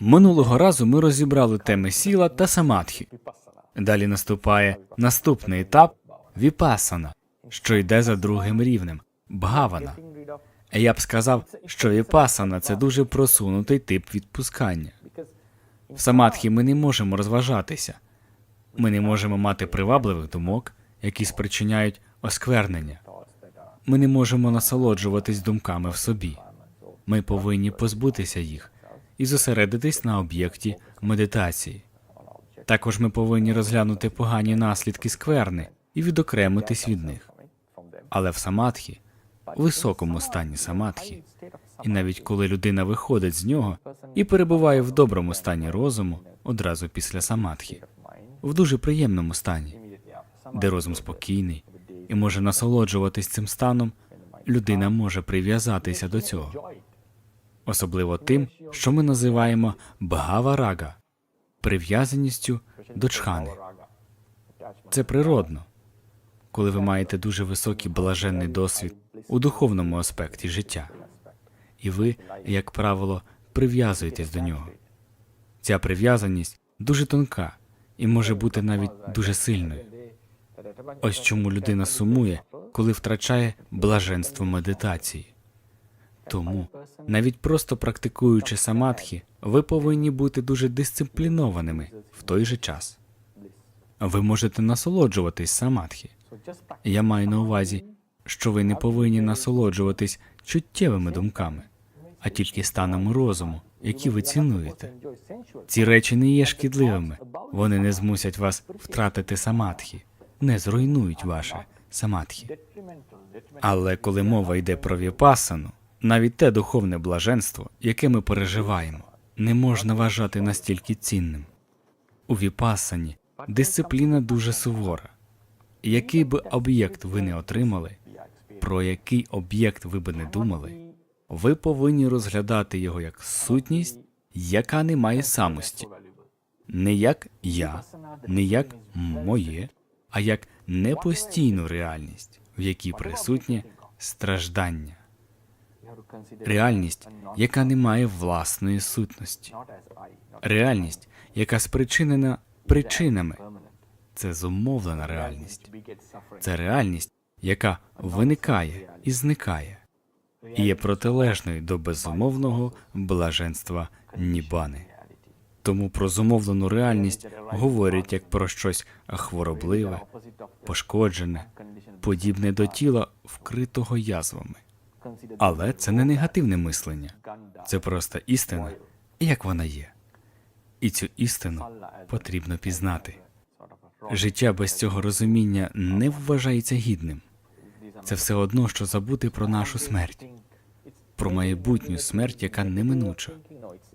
Минулого разу ми розібрали теми сіла та самадхі. Далі наступає наступний етап віпасана, що йде за другим рівнем бхавана. Я б сказав, що віпасана це дуже просунутий тип відпускання. В самадхі ми не можемо розважатися. Ми не можемо мати привабливих думок, які спричиняють осквернення. Ми не можемо насолоджуватись думками в собі. Ми повинні позбутися їх і зосередитись на об'єкті медитації. Також ми повинні розглянути погані наслідки скверни і відокремитись від них. Але в самадхі, високому стані самадхі, і навіть коли людина виходить з нього і перебуває в доброму стані розуму одразу після самадхі, в дуже приємному стані, де розум спокійний і може насолоджуватись цим станом, людина може прив'язатися до цього, особливо тим, що ми називаємо бхава-рага – прив'язаністю до чхани. Це природно, коли ви маєте дуже високий блаженний досвід у духовному аспекті життя, і ви, як правило, прив'язуєтесь до нього. Ця прив'язаність дуже тонка і може бути навіть дуже сильною. Ось чому людина сумує, коли втрачає блаженство медитації. Тому, навіть просто практикуючи самадхі, ви повинні бути дуже дисциплінованими в той же час. Ви можете насолоджуватись самадхі. Я маю на увазі, що ви не повинні насолоджуватись чуттєвими думками, а тільки станом розуму, які ви цінуєте. Ці речі не є шкідливими, вони не змусять вас втратити самадхі, не зруйнують ваше самадхі. Але коли мова йде про віпасану, навіть те духовне блаженство, яке ми переживаємо, не можна вважати настільки цінним. У віпасані дисципліна дуже сувора. Який би об'єкт ви не отримали, про який об'єкт ви би не думали, ви повинні розглядати його як сутність, яка не має самості, не як я, не як моє, а як непостійну реальність, в якій присутнє страждання, реальність, яка не має власної сутності, реальність, яка спричинена причинами. Це зумовлена реальність. Це реальність, яка виникає і зникає, і є протилежною до безумовного блаженства Нібани. Тому про зумовлену реальність говорять як про щось хворобливе, пошкоджене, подібне до тіла, вкритого язвами. Але це не негативне мислення, це просто істина, як вона є. І цю істину потрібно пізнати. Життя без цього розуміння не вважається гідним. Це все одно, що забути про нашу смерть, про майбутню смерть, яка неминуча,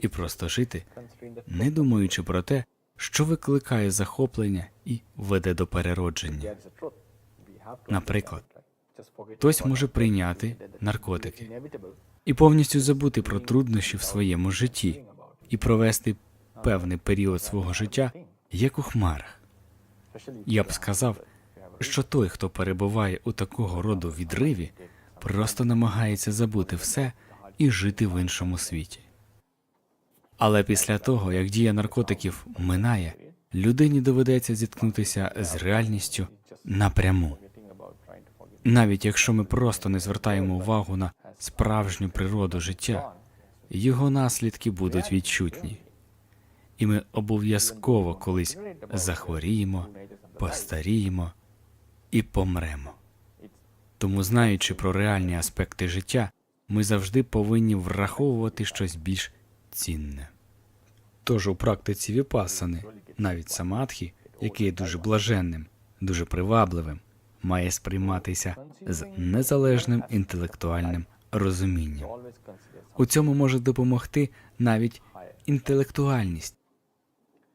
і просто жити, не думаючи про те, що викликає захоплення і веде до переродження. Наприклад, хтось може прийняти наркотики і повністю забути про труднощі в своєму житті і провести певний період свого життя як у хмарах. Я б сказав, що той, хто перебуває у такого роду відриві, просто намагається забути все і жити в іншому світі. Але після того, як дія наркотиків минає, людині доведеться зіткнутися з реальністю напряму. Навіть якщо ми просто не звертаємо увагу на справжню природу життя, його наслідки будуть відчутні, і ми обов'язково колись захворіємо, постаріємо і помремо. Тому, знаючи про реальні аспекти життя, ми завжди повинні враховувати щось більш цінне. Тож у практиці віпасани, навіть самадхі, який є дуже блаженним, дуже привабливим, має сприйматися з незалежним інтелектуальним розумінням. У цьому може допомогти навіть інтелектуальність,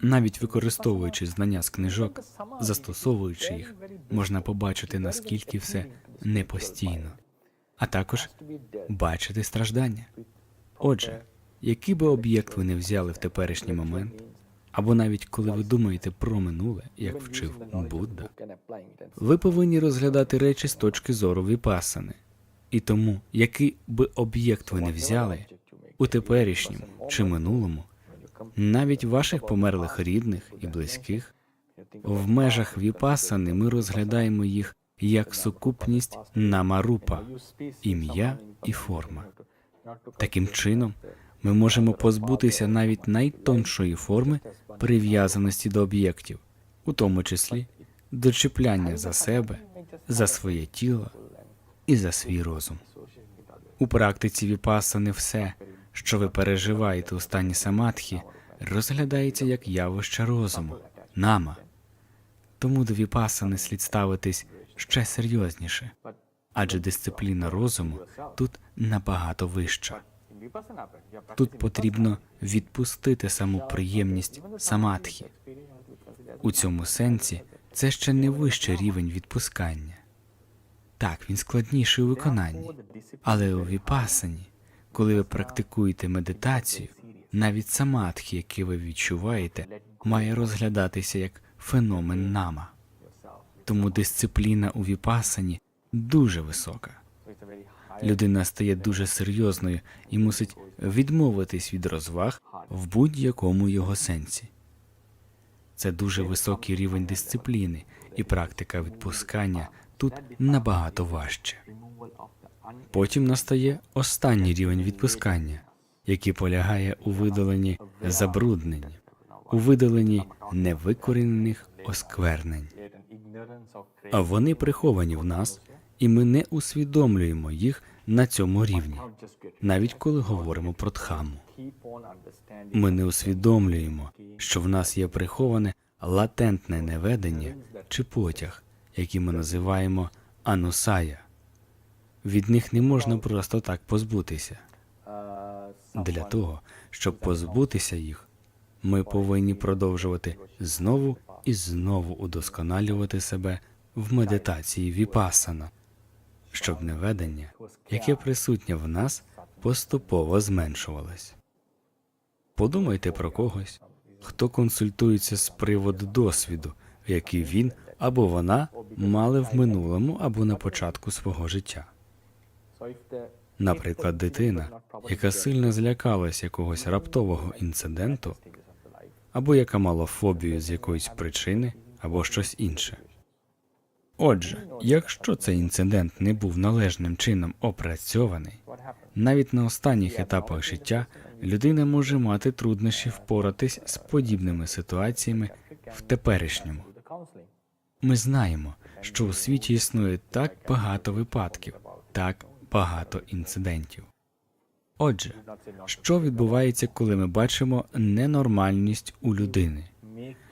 навіть використовуючи знання з книжок, застосовуючи їх, можна побачити наскільки все непостійно, а також бачити страждання. Отже, який би об'єкт ви не взяли в теперішній момент, або навіть коли ви думаєте про минуле, як вчив Будда, ви повинні розглядати речі з точки зору віпасани. І тому, який би об'єкт ви не взяли у теперішньому чи минулому, навіть ваших померлих рідних і близьких. В межах віпасани ми розглядаємо їх як сукупність намарупа, ім'я і форма. Таким чином, ми можемо позбутися навіть найтоншої форми прив'язаності до об'єктів, у тому числі до чіпляння за себе, за своє тіло і за свій розум. У практиці віпасани все, що ви переживаєте у стані самадхі, розглядається як явище розуму, нама. Тому до віпасани слід ставитись ще серйозніше, адже дисципліна розуму тут набагато вища. Тут потрібно відпустити саму приємність самадхі. У цьому сенсі це ще не вищий рівень відпускання. Так, він складніший у виконанні, але у віпасані, коли ви практикуєте медитацію, навіть самадхі, який ви відчуваєте, має розглядатися як феномен нама. Тому дисципліна у віпасані дуже висока. Людина стає дуже серйозною і мусить відмовитись від розваг в будь-якому його сенсі. Це дуже високий рівень дисципліни, і практика відпускання тут набагато важче. Потім настає останній рівень відпускання, який полягає у видаленні забруднень, у видаленні невикорінених осквернень. А вони приховані в нас, і ми не усвідомлюємо їх на цьому рівні, навіть коли говоримо про дхаму. Ми не усвідомлюємо, що в нас є приховане латентне неведення чи потяг, які ми називаємо анусая. Від них не можна просто так позбутися. Для того, щоб позбутися їх, ми повинні продовжувати знову і знову удосконалювати себе в медитації віпасана, щоб неведення, яке присутнє в нас, поступово зменшувалось. Подумайте про когось, хто консультується з приводу досвіду, який він або вона мали в минулому або на початку свого життя. Наприклад, дитина, яка сильно злякалась якогось раптового інциденту, або яка мала фобію з якоїсь причини, або щось інше. Отже, якщо цей інцидент не був належним чином опрацьований, навіть на останніх етапах життя людина може мати труднощі впоратись з подібними ситуаціями в теперішньому. Ми знаємо, що у світі існує так багато випадків, так багато інцидентів. Отже, що відбувається, коли ми бачимо ненормальність у людини?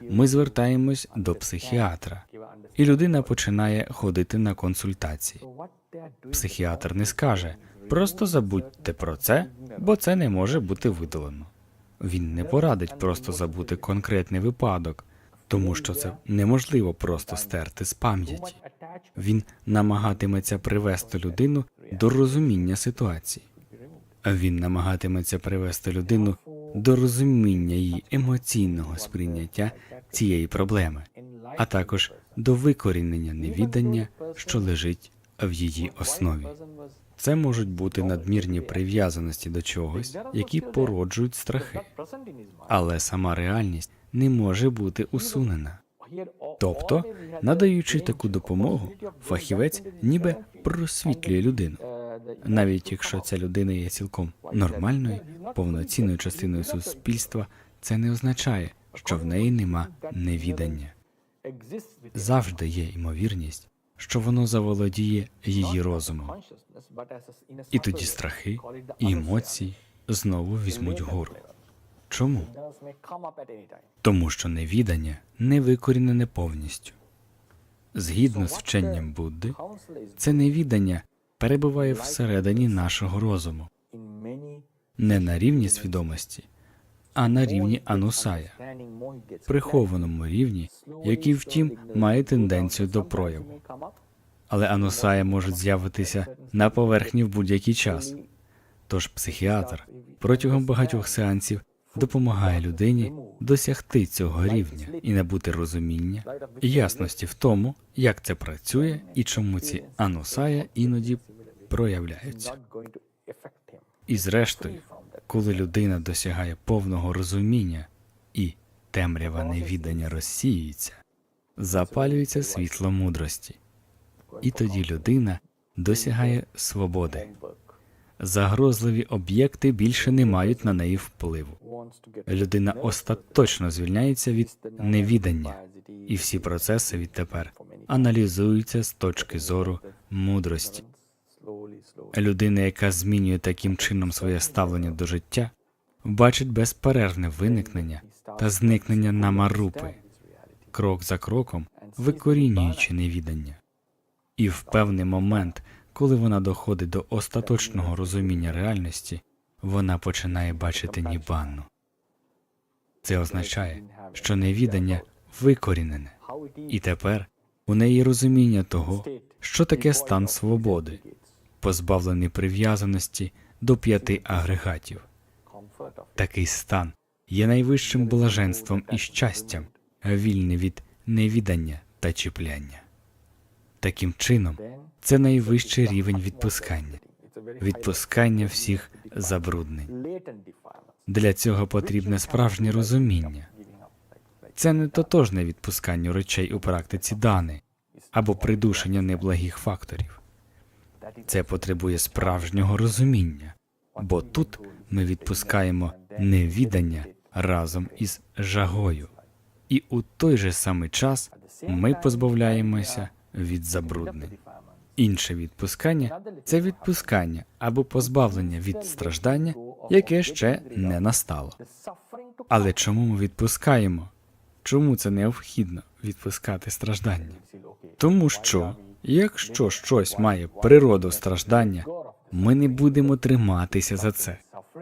Ми звертаємось до психіатра, і людина починає ходити на консультації. Психіатр не скаже просто забудьте про це, бо це не може бути видалено. Він не порадить просто забути конкретний випадок, тому що це неможливо просто стерти з пам'яті. Він намагатиметься привести людину до розуміння ситуації. Він намагатиметься привести людину до розуміння її емоційного сприйняття цієї проблеми, а також до викорінення невідання, що лежить в її основі. Це можуть бути надмірні прив'язаності до чогось, які породжують страхи, але сама реальність не може бути усунена. Тобто, надаючи таку допомогу, фахівець ніби просвітлює людину, навіть якщо ця людина є цілком нормальною, повноцінною частиною суспільства, це не означає, що в неї нема невідання. Завжди є ймовірність, що воно заволодіє її розумом, і тоді страхи і емоції знову візьмуть гору. Чому? Тому що невідання не викорінене повністю. Згідно з вченням Будди, це невідання перебуває всередині нашого розуму, не на рівні свідомості, а на рівні анусая, прихованому рівні, який, втім, має тенденцію до прояву. Але анусая можуть з'явитися на поверхні в будь-який час. Тож психіатр протягом багатьох сеансів допомагає людині досягти цього рівня і набути розуміння і ясності в тому, як це працює і чому ці анусая іноді проявляються. І зрештою, коли людина досягає повного розуміння і темрява невідання розсіюється, запалюється світло мудрості, і тоді людина досягає свободи. Загрозливі об'єкти більше не мають на неї впливу. Людина остаточно звільняється від невідання, і всі процеси відтепер аналізуються з точки зору мудрості. Людина, яка змінює таким чином своє ставлення до життя, бачить безперервне виникнення та зникнення намарупи, крок за кроком викорінюючи невідання. І в певний момент, коли вона доходить до остаточного розуміння реальності, вона починає бачити нібанну. Це означає, що невідання викорінене, і тепер у неї розуміння того, що таке стан свободи, позбавлений прив'язаності до п'яти агрегатів. Такий стан є найвищим блаженством і щастям, вільний від невідання та чіпляння. Таким чином, це найвищий рівень відпускання, відпускання всіх забруднень. Для цього потрібне справжнє розуміння. Це не тотожне відпусканню речей у практиці дани або придушення неблагих факторів. Це потребує справжнього розуміння, бо тут ми відпускаємо невідання разом із жагою, і у той же самий час ми позбавляємося від забруднень. Інше відпускання це відпускання або позбавлення від страждання, яке ще не настало. Але чому ми відпускаємо? Чому це необхідно відпускати страждання? Тому що якщо щось має природу страждання, ми не будемо триматися за це.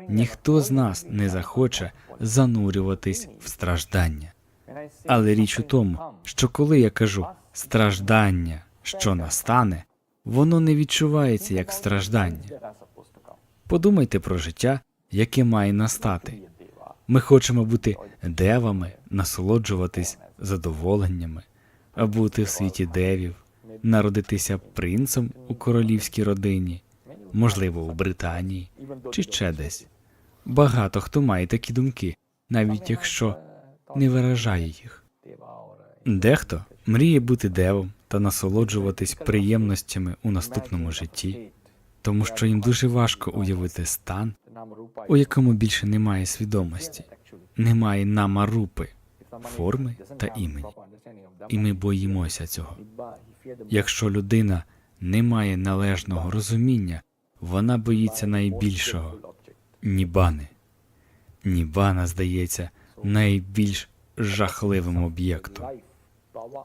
Ніхто з нас не захоче занурюватись в страждання. Але річ у тому, що коли я кажу страждання, що настане, воно не відчувається як страждання. Подумайте про життя, яке має настати. Ми хочемо бути девами, насолоджуватись задоволеннями, а бути в світі девів, народитися принцем у королівській родині, можливо, у Британії чи ще десь. Багато хто має такі думки, навіть якщо не виражає їх. Дехто мріє бути девом та насолоджуватись приємностями у наступному житті, тому що їм дуже важко уявити стан, у якому більше немає свідомості, немає намарупи, форми та імені. І ми боїмося цього. Якщо людина не має належного розуміння, вона боїться найбільшого нібани. Нібана здається найбільш жахливим об'єктом.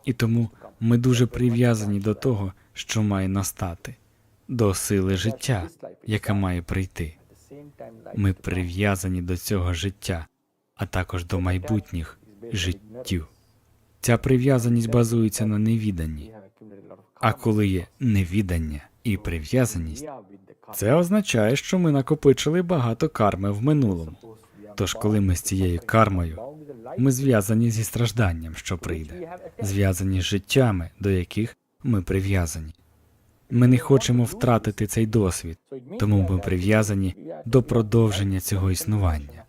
І тому ми дуже прив'язані до того, що має настати, до сили життя, яка має прийти. Ми прив'язані до цього життя, а також до майбутніх життів. Ця прив'язаність базується на невіданні. А коли є невідання і прив'язаність, це означає, що ми накопичили багато карми в минулому. Тож, коли ми з цією кармою, ми зв'язані зі стражданням, що прийде, зв'язані з життями, до яких ми прив'язані. Ми не хочемо втратити цей досвід, тому ми прив'язані до продовження цього існування.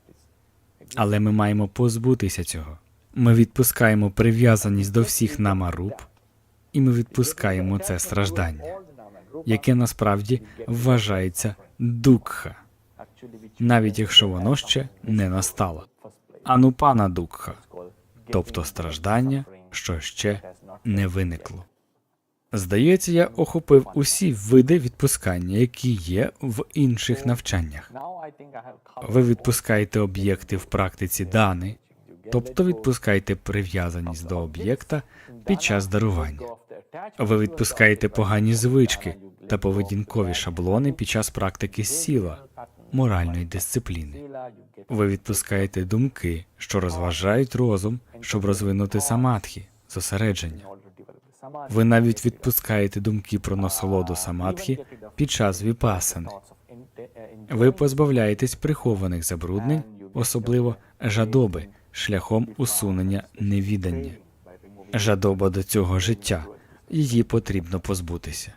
Але ми маємо позбутися цього. Ми відпускаємо прив'язаність до всіх намаруб, і ми відпускаємо це страждання, яке насправді вважається дукха, навіть якщо воно ще не настало. Анупана дукха, тобто страждання, що ще не виникло. Здається, я охопив усі види відпускання, які є в інших навчаннях. Ви відпускаєте об'єкти в практиці дани, тобто відпускаєте прив'язаність до об'єкта під час дарування. Ви відпускаєте погані звички та поведінкові шаблони під час практики сіла, моральної дисципліни. Ви відпускаєте думки, що розважають розум, щоб розвинути самадхі, зосередження. Ви навіть відпускаєте думки про насолоду самадхі під час віпасани. Ви позбавляєтесь прихованих забруднень, особливо жадоби, шляхом усунення невідання. Жадоба до цього життя, її потрібно позбутися.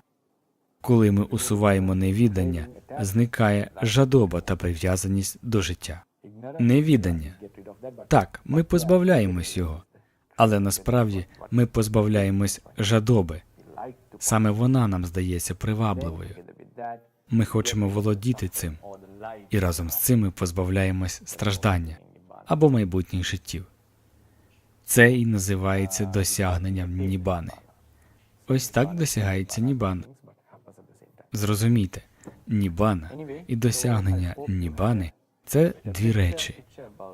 Коли ми усуваємо невідання, зникає жадоба та прив'язаність до життя. Невідання Так, ми позбавляємось його, але насправді ми позбавляємось жадоби. Саме вона нам здається привабливою. Ми хочемо володіти цим, і разом з цим ми позбавляємось страждання або майбутніх життів. Це і називається досягненням нібани. Ось так досягається нібан. Зрозумійте, нібана і досягнення нібани це дві речі,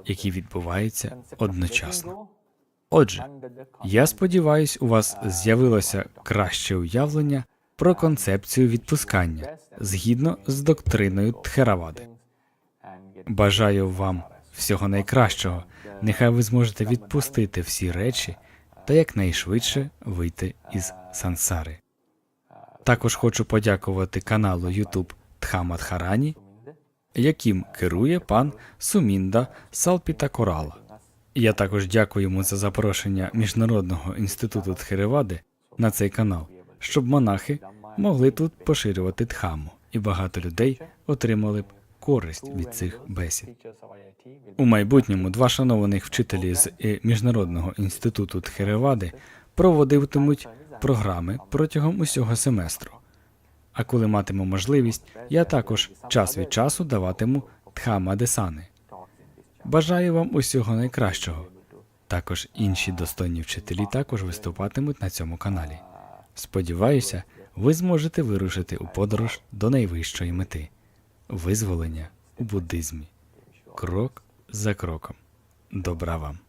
які відбуваються одночасно. Отже, я сподіваюся, у вас з'явилося краще уявлення про концепцію відпускання згідно з доктриною Тхеравади. Бажаю вам всього найкращого. Нехай ви зможете відпустити всі речі та якнайшвидше вийти із сансари. Також хочу подякувати каналу YouTube Тхамадхарані, яким керує пан Сумінда Салпіта Корала. Я також дякую йому за запрошення Міжнародного інституту Тхеревади на цей канал, щоб монахи могли тут поширювати дхаму, і багато людей отримали б користь від цих бесід. У майбутньому два шанованих вчителі з е, Міжнародного інституту Тхеревади проводитимуть програми протягом усього семестру. А коли матиму можливість, я також час від часу даватиму Дхама Десани. Бажаю вам усього найкращого. Також інші достойні вчителі також виступатимуть на цьому каналі. Сподіваюся, ви зможете вирушити у подорож до найвищої мети визволення у буддизмі. Крок за кроком. Добра вам.